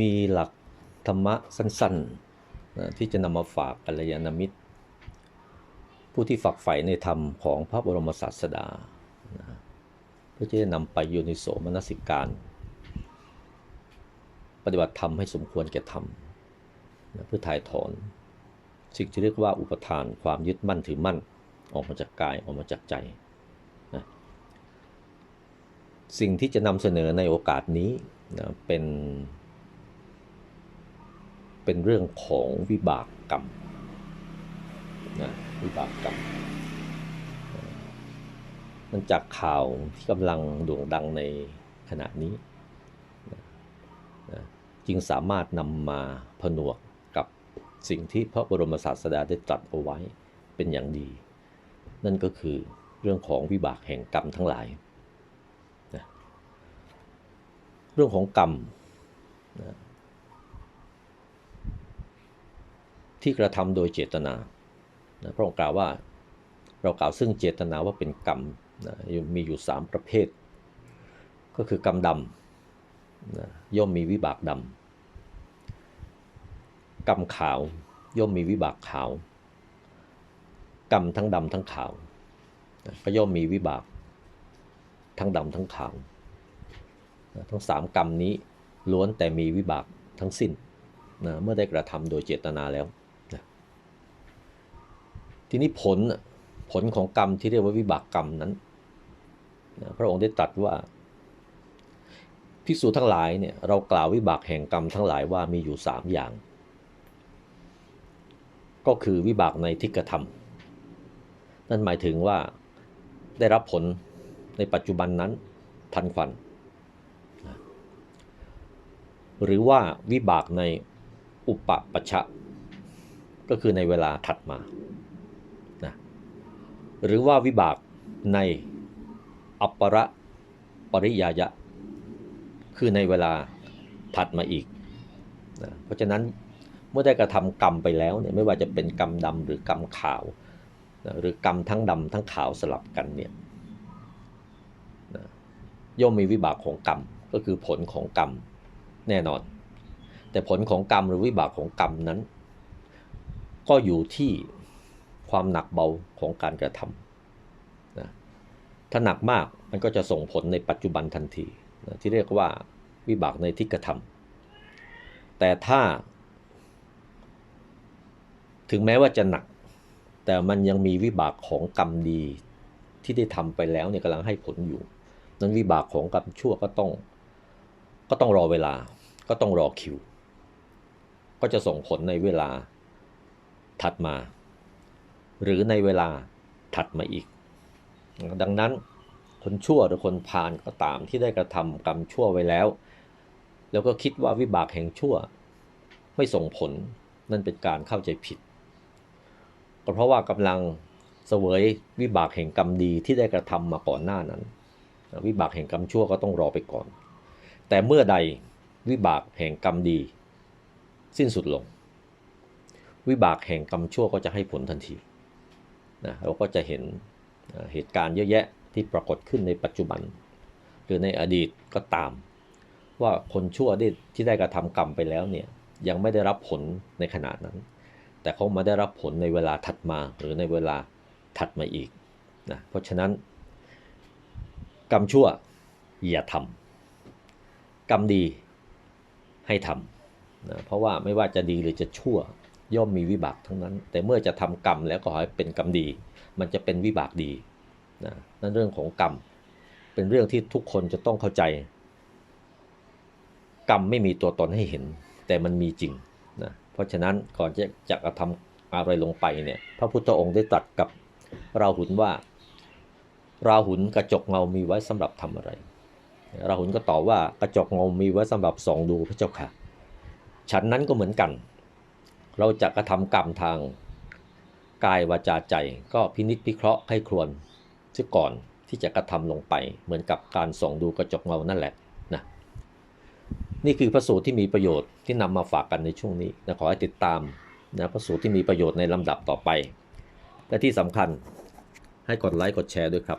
มีหลักธรรมะสั้นๆนะที่จะนำมาฝากกัลยาณมิตร ผู้ที่ฝักใฝ่ในธรรมของพระบรมศาสดานะเพื่อที่จะนำไปโยนิโสมนสิการ ปฏิบัติธรรมให้สมควรแก่ธรรมนะเพื่อถ่ายถอน สิ่งที่เรียกว่าอุปทานความยึดมั่นถือมั่น ออกมาจากกายออกมาจากใจนะสิ่งที่จะนำเสนอในโอกาสนี้นะเป็น เป็นเรื่องของวิบากกรรมนะวิบากกรรม มันจากข่าวที่กำลังโด่งดังในขณะนี้นะนะจึงสามารถนำมาผนวกกับสิ่งที่พระบรมศาสดาได้ตรัสเอาไว้เป็นอย่างดี นั่นก็คือเรื่องของวิบากแห่งกรรมทั้งหลายนะเรื่องของกรรมนะ ที่กระทำโดยเจตนานะพระองค์กล่าวว่าเรากล่าวซึ่งเจตนาว่าเป็นกรรมนะมีอยู่ 3 ประเภท ก็คือกรรมดำนะย่อมมีวิบากดำกรรมขาวย่อมมีวิบากขาว กรรมทั้งดำทั้งขาวนะก็ย่อมมีวิบากทั้งดำทั้งขาวนะทั้งสามกรรมนี้ล้วนแต่มีวิบากทั้งสิ้นนะเมื่อได้กระทำโดยเจตนาแล้ว ทีนี้ผลผลของกรรมที่เรียกว่าวิบากกรรมนั้นพระองค์ได้ตรัสว่าภิกษุทั้งหลายเนี่ยเรากล่าววิบากแห่งกรรมทั้งหลายว่ามีอยู่สามอย่าง ก็คือวิบากในทิฏฐธรรม นั่นหมายถึงว่าได้รับผลในปัจจุบันนั้นทันควัน หรือว่าวิบากในอุปปัชชะ ก็คือในเวลาถัดมา หรือว่าวิบากในอัปประปริยายะ คือในเวลาถัดมาอีกนะเพราะฉะนั้นเมื่อได้กระทำกรรมไปแล้วเนี่ยไม่ว่าจะเป็นกรรมดำหรือกรรมขาวนะหรือกรรมทั้งดำทั้งขาวสลับกันเนี่ยนะย่อมมีวิบากของกรรมก็คือผลของกรรมแน่นอน แต่ผลของกรรมหรือวิบากของกรรมนั้น ก็อยู่ที่ ความหนักเบาของการกระทำนะถ้าหนักมากมันก็จะส่งผลในปัจจุบันทันทีนะที่เรียกว่าวิบากในที่กระทำแต่ถ้า ถึงแม้ว่าจะหนัก แต่มันยังมีวิบากของกรรมดีที่ได้ทำไปแล้วเนี่ยกำลังให้ผลอยู่ นั้นวิบากของกรรมชั่วก็ต้อง ก็ต้องรอเวลา ก็ต้องรอคิว ก็จะส่งผลในเวลาถัดมา หรือในเวลาถัดมาอีก ดังนั้นคนชั่วหรือคนพาลก็ตามที่ได้กระทำกรรมชั่วไว้แล้ว แล้วก็คิดว่าวิบากแห่งชั่ว ไม่ส่งผลนั่นเป็นการเข้าใจผิด ก็เพราะว่ากำลังเสวยวิบากแห่งกรรมดีที่ได้กระทำมาก่อนหน้านั้น วิบากแห่งกรรมชั่วก็ต้องรอไปก่อน แต่เมื่อใดวิบากแห่งกรรมดี สิ้นสุดลง วิบากแห่งกรรมชั่วก็จะให้ผลทันที นะเราก็จะเห็นเหตุการณ์เยอะแยะที่ปรากฏขึ้นในปัจจุบัน หรือในอดีตก็ตาม ว่าคนชั่วที่ที่ได้กระทำกรรมไปแล้วเนี่ยยังไม่ได้รับผลในขณะนั้น แต่เขามาได้รับผลในเวลาถัดมาหรือในเวลาถัดมาอีกนะเพราะฉะนั้น กรรมชั่วอย่าทำกรรมดีให้ทำนะเพราะว่าไม่ว่าจะดีหรือจะชั่ว ย่อมมีวิบากทั้งนั้น แต่เมื่อจะทำกรรมแล้วก็ขอให้เป็นกรรมดี มันจะเป็นวิบากดีนะนั่นเรื่องของกรรม เป็นเรื่องที่ทุกคนจะต้องเข้าใจ กรรมไม่มีตัวตนให้เห็น แต่มันมีจริงนะเพราะฉะนั้นก่อนจะจะกระทำอะไรลงไปเนี่ยพระพุทธองค์ได้ตรัสกับราหุลว่า ราหุลกระจกเงามีไว้สำหรับทำอะไร ราหุลก็ตอบว่ากระจกเงามีไว้สำหรับส่องดูพระเจ้าค่ะ ฉันนั้นก็เหมือนกัน เราจะกระทำกรรมทางกายวาจาใจก็พินิจพิเคราะห์ให้ครวนซะก่อนที่จะกระทำลงไป เหมือนกับการส่องดูกระจกเงานั่นแหละนะนี่คือพระสูตรที่มีประโยชน์ที่นำมาฝากกันในช่วงนี้นะขอให้ติดตามนะพระสูตรที่มีประโยชน์ในลำดับต่อไป และที่สำคัญให้กดไลค์กดแชร์ด้วยครับ